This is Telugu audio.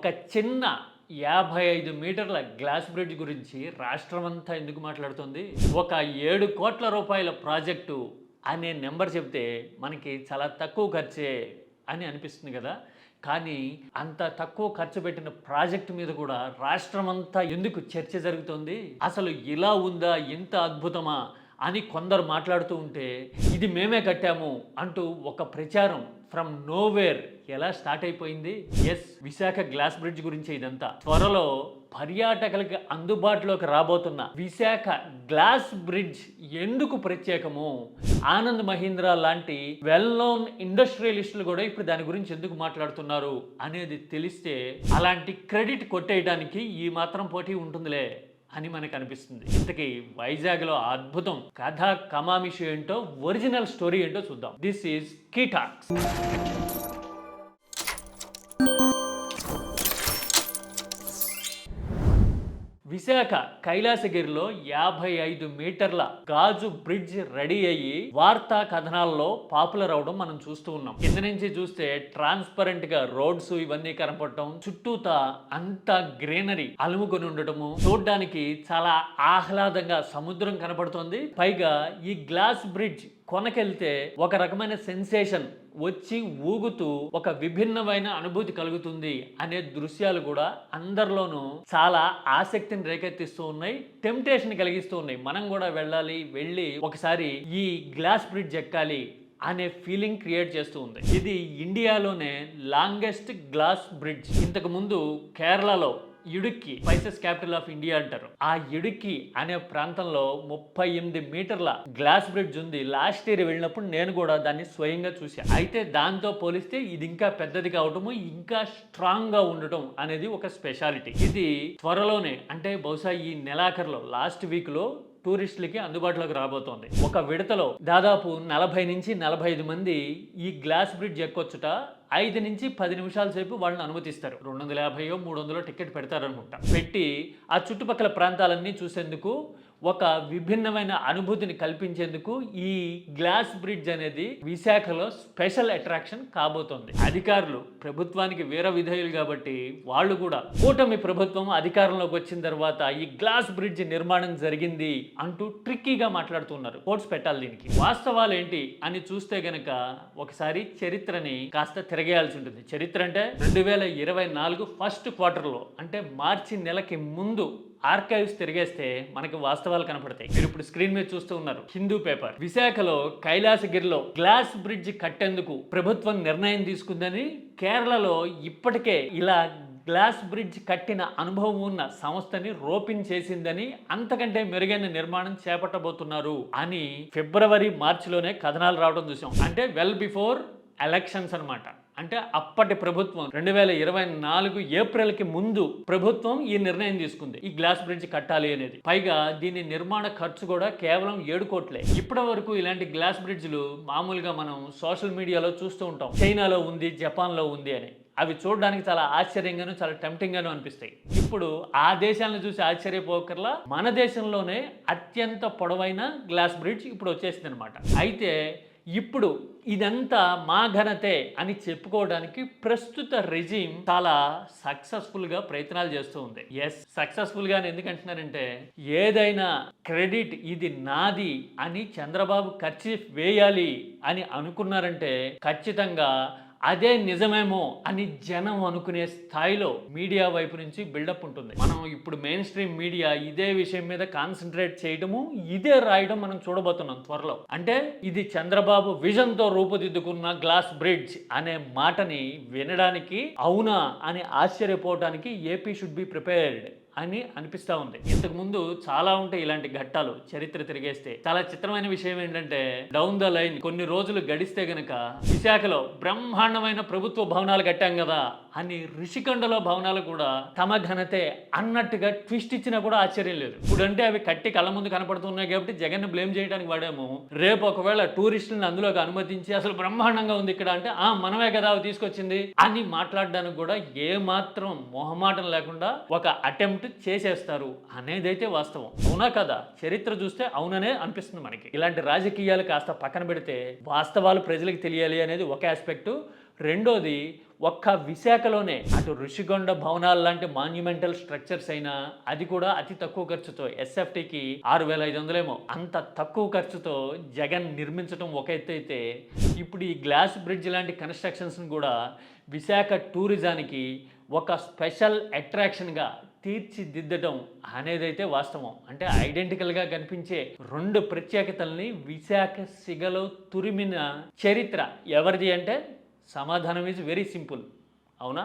ఒక చిన్న యాభై ఐదు మీటర్ల గ్లాస్ బ్రిడ్జ్ గురించి రాష్ట్రమంతా ఎందుకు మాట్లాడుతుంది? ఒక ఏడు కోట్ల రూపాయల ప్రాజెక్టు అనే నెంబర్ చెప్తే మనకి చాలా తక్కువ ఖర్చే అని అనిపిస్తుంది కదా. కానీ అంత తక్కువ ఖర్చు పెట్టిన ప్రాజెక్టు మీద కూడా రాష్ట్రమంతా ఎందుకు చర్చ జరుగుతుంది? అసలు ఇలా ఉందా? ఇంత అద్భుతమా? అని కొందరు మాట్లాడుతూ ఉంటే ఇది మేమే కట్టాము అంటూ ఒక ప్రచారం ఫ్రమ్ నోవేర్. ఎలా స్టార్ట్ అయిపోయింది? ఎస్ విశాఖ గ్లాస్ బ్రిడ్జ్ గురించి ఇదంతా. త్వరలో పర్యాటకులకి అందుబాటులోకి రాబోతున్న విశాఖ గ్లాస్ బ్రిడ్జ్ ఎందుకు ప్రత్యేకము? ఆనంద్ మహీంద్రా లాంటి వెల్ నోన్ ఇండస్ట్రియలిస్టులు కూడా ఇప్పుడు దాని గురించి ఎందుకు మాట్లాడుతున్నారు అనేది తెలిస్తే అలాంటి క్రెడిట్ కొట్టేయడానికి ఈ మాత్రం పోటీ ఉంటుందిలే. అని మనకు అనిపిస్తుంది ఇంతకీ వైజాగ్లో అద్భుతం కథ కమామిషి ఏంటో ఒరిజినల్ స్టోరీ ఏంటో చూద్దాం. This is Keytalks. విశాఖ కైలాసగిరిలో యాభై ఐదు మీటర్ల గాజు బ్రిడ్జ్ రెడీ అయ్యి వార్తా కథనాల్లో పాపులర్ అవడం మనం చూస్తూ ఉన్నాం. కింద నుంచి చూస్తే ట్రాన్స్పరెంట్గా రోడ్స్ ఇవన్నీ కనపడటం చుట్టూతా అంత గ్రీనరీ అలుముకొని ఉండటము చూడడానికి చాలా ఆహ్లాదంగా సముద్రం కనపడుతోంది. పైగా ఈ గ్లాస్ బ్రిడ్జ్ కొనకెళ్తే ఒక రకమైన సెన్సేషన్ వచ్చి ఊగుతూ ఒక విభిన్నమైన అనుభూతి కలుగుతుంది అనే దృశ్యాలు కూడా అందరిలోనూ చాలా ఆసక్తిని రేకెత్తిస్తూ ఉన్నాయి టెంప్టేషన్ కలిగిస్తూ ఉన్నాయి. మనం కూడా వెళ్ళాలి వెళ్ళి ఒకసారి ఈ గ్లాస్ బ్రిడ్జ్ ఎక్కాలి అనే ఫీలింగ్ క్రియేట్ చేస్తూ ఉంది. ఇది ఇండియాలోనే లాంగెస్ట్ గ్లాస్ బ్రిడ్జ్ ఇంతకు ముందు కేరళలో Idukki spices capital of India అంటారు. ఆ ఇడుక్కి అనే ప్రాంతంలో ముప్పై ఎనిమిది మీటర్ల గ్లాస్ బ్రిడ్జ్ ఉంది. లాస్ట్ ఇయర్ వెళ్ళినప్పుడు నేను కూడా దాన్ని స్వయంగా చూశాను అయితే దాంతో పోలిస్తే ఇది ఇంకా పెద్దది కావటము ఇంకా స్ట్రాంగ్గా ఉండటం అనేది ఒక స్పెషాలిటీ. ఇది త్వరలోనే అంటే బహుశా ఈ నెలాఖరులో లాస్ట్ వీక్లో టూరిస్టులకి అందుబాటులోకి రాబోతోంది. ఒక విడతలో దాదాపు నలభై నుంచి నలభై ఐదు మంది ఈ గ్లాస్ బ్రిడ్జ్ ఎక్కొచ్చుట ఐదు నుంచి పది నిమిషాల సేపు వాళ్ళని అనుమతిస్తారు. రెండు వందల యాభైయో మూడు వందలో టికెట్ పెడతారనుకుంటా. పెట్టి ఆ చుట్టుపక్కల ప్రాంతాలన్నీ చూసేందుకు ఒక విభిన్నమైన అనుభూతిని కల్పించేందుకు ఈ గ్లాస్ బ్రిడ్జ్ అనేది విశాఖలో స్పెషల్ అట్రాక్షన్ కాబోతోంది. అధికారులు ప్రభుత్వానికి వీర విధేయులు కాబట్టి వాళ్ళు కూడా కూటమి ప్రభుత్వం అధికారంలోకి వచ్చిన తర్వాత ఈ గ్లాస్ బ్రిడ్జ్ నిర్మాణం జరిగింది అంటూ ట్రిక్కీగా మాట్లాడుతున్నారు కోర్ట్స్ పెట్టాలి దీనికి. వాస్తవాలు ఏంటి అని చూస్తే గనక ఒకసారి చరిత్రని కాస్త తిరగేయాల్సి ఉంటుంది. చరిత్ర అంటే రెండు వేల ఇరవై నాలుగు ఫస్ట్ క్వార్టర్లో అంటే మార్చి నెలకి ముందు ఆర్కైవ్స్ తిరిగేస్తే మనకి వాస్తవాలు కనపడతాయి. మీరు ఇప్పుడు స్క్రీన్ మీద చూస్తూ ఉన్నారు. హిందూ పేపర్. విశాఖలో కైలాసగిరిలో గ్లాస్ బ్రిడ్జ్ కట్టేందుకు ప్రభుత్వం నిర్ణయం తీసుకుందని కేరళలో ఇప్పటికే ఇలా గ్లాస్ బ్రిడ్జ్ కట్టిన అనుభవం ఉన్న సంస్థని రోపిన్ చేసిందని అంతకంటే మెరుగైన నిర్మాణం చేపట్టబోతున్నారు అని ఫిబ్రవరి మార్చిలోనే కథనాలు రావడం చూసాం. అంటే వెల్ బిఫోర్ ఎలక్షన్స్ అనమాట అంటే అప్పటి ప్రభుత్వం రెండు వేల ఇరవై నాలుగు ఏప్రిల్కి ముందు ప్రభుత్వం ఈ నిర్ణయం తీసుకుంది. ఈ గ్లాస్ బ్రిడ్జ్ కట్టాలి అనేది. పైగా దీని నిర్మాణ ఖర్చు కూడా కేవలం ఏడు కోట్లే. ఇప్పటి వరకు ఇలాంటి గ్లాస్ బ్రిడ్జ్లు మామూలుగా మనం సోషల్ మీడియాలో చూస్తూ ఉంటాం. చైనాలో ఉంది జపాన్లో ఉంది అని. అవి చూడడానికి చాలా ఆశ్చర్యంగాను చాలా టెంప్టింగ్గాను అనిపిస్తాయి. ఇప్పుడు ఆ దేశాలను చూసి ఆశ్చర్యపోకర్లా మన దేశంలోనే అత్యంత పొడవైన గ్లాస్ బ్రిడ్జ్ ఇప్పుడు వచ్చేసింది అనమాట అయితే ఇప్పుడు ఇదంతా మా ఘనతే అని చెప్పుకోవడానికి ప్రస్తుత రెజీమ్ చాలా సక్సెస్ఫుల్గా ప్రయత్నాలు చేస్తూ ఉంది. ఎస్ సక్సెస్ఫుల్గా ఎందుకు ఏదైనా క్రెడిట్ ఇది నాది అని చంద్రబాబు ఖర్చు వేయాలి అని అనుకున్నారంటే ఖచ్చితంగా అదే నిజమేమో అని జనం అనుకునే స్థాయిలో మీడియా వైపు నుంచి బిల్డప్ ఉంటుంది. మనం ఇప్పుడు మెయిన్ స్ట్రీమ్ మీడియా ఇదే విషయం మీద కాన్సన్ట్రేట్ చేయడము ఇదే రాయడం మనం చూడబోతున్నాం త్వరలో. అంటే ఇది చంద్రబాబు విజన్తో రూపుదిద్దుకున్న గ్లాస్ బ్రిడ్జ్ అనే మాటని వినడానికి అవునా అని ఆశ్చర్యపోవడానికి ఏపీ షుడ్ బి ప్రిపేర్డ్ అని అనిపిస్తా ఉంది. ఇంతకు ముందు చాలా ఉంటాయి ఇలాంటి ఘట్టాలు చరిత్ర తిరిగేస్తే. చాలా చిత్రమైన విషయం ఏంటంటే డౌన్ ద లైన్ కొన్ని రోజులు గడిస్తే గనక విశాఖలో బ్రహ్మాండమైన ప్రభుత్వ భవనాలు కట్టాం కదా అని రిషికొండలో భవనాలు కూడా తమ ఘనతే అన్నట్టుగా ట్విస్ట్ ఇచ్చినా కూడా ఆశ్చర్యం లేదు. ఇప్పుడంటే అవి కట్టి కళ్ళ ముందు కనపడుతున్నాయి కాబట్టి జగన్ బ్లేమ్ చేయడానికి వాడాము. రేపు ఒకవేళ టూరిస్టులను అందులోకి అనుమతించి అసలు బ్రహ్మాండంగా ఉంది ఇక్కడ అంటే ఆ మనమే కదా అవి తీసుకొచ్చింది అని మాట్లాడడానికి కూడా ఏ మాత్రం మొహమాటం లేకుండా ఒక అటెంప్ట్ చేసేస్తారు అనేదైతే వాస్తవం. అవునా కదా? చరిత్ర చూస్తే అవుననే అనిపిస్తుంది మనకి. ఇలాంటి రాజకీయాలు కాస్త పక్కన పెడితే వాస్తవాలు ప్రజలకు తెలియాలి అనేది ఒక ఆస్పెక్టు రెండోది ఒక్క విశాఖలోనే అటు ఋషికొండ భవనాలు లాంటి మాన్యుమెంటల్ స్ట్రక్చర్స్ అయినా అది కూడా అతి తక్కువ ఖర్చుతో ఎస్ఎఫ్టీకి ఆరు వేల ఐదు వందలేమో. అంత తక్కువ ఖర్చుతో జగన్ నిర్మించడం ఒక ఎత్తు అయితే ఇప్పుడు ఈ గ్లాస్ బ్రిడ్జ్ లాంటి కన్స్ట్రక్షన్స్ని కూడా విశాఖ టూరిజానికి ఒక స్పెషల్ అట్రాక్షన్గా తీర్చిదిద్దడం అనేదైతే వాస్తవం. అంటే ఐడెంటికల్గా కనిపించే రెండు ప్రత్యేకతల్ని విశాఖ సిగలో తురిమిన చరిత్ర ఎవరిది అంటే సమాధానం ఈజ్ వెరీ సింపుల్ అవునా?